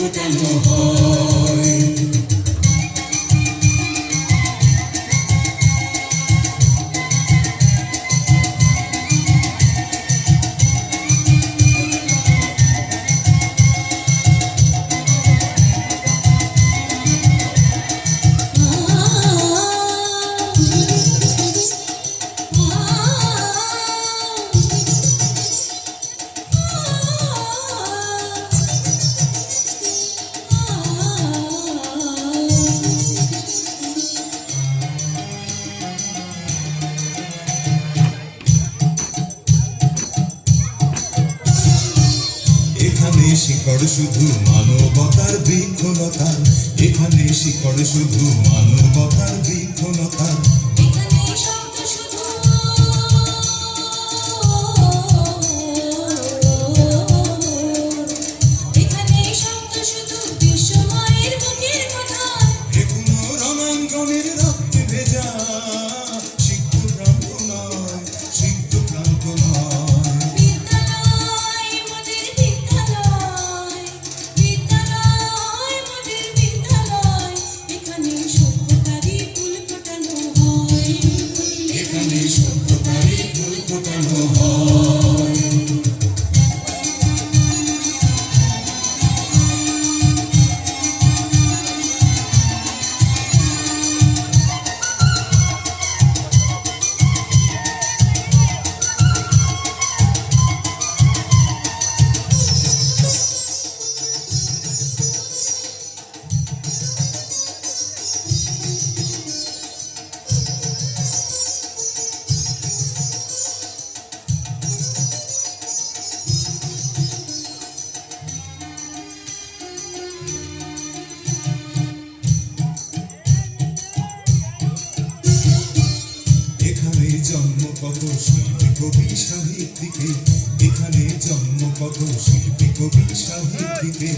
to tell you. এখানে শিকড় শুধু মানবতার বিক্ষণতা এখানে শিকড় শুধু মানবতার বিক্ষণতা এখানে জন্ম কত শিল্পী কবি সাহিত্যিকে এখানে জন্ম কত শিল্পী কবি সাহিত্যিকে।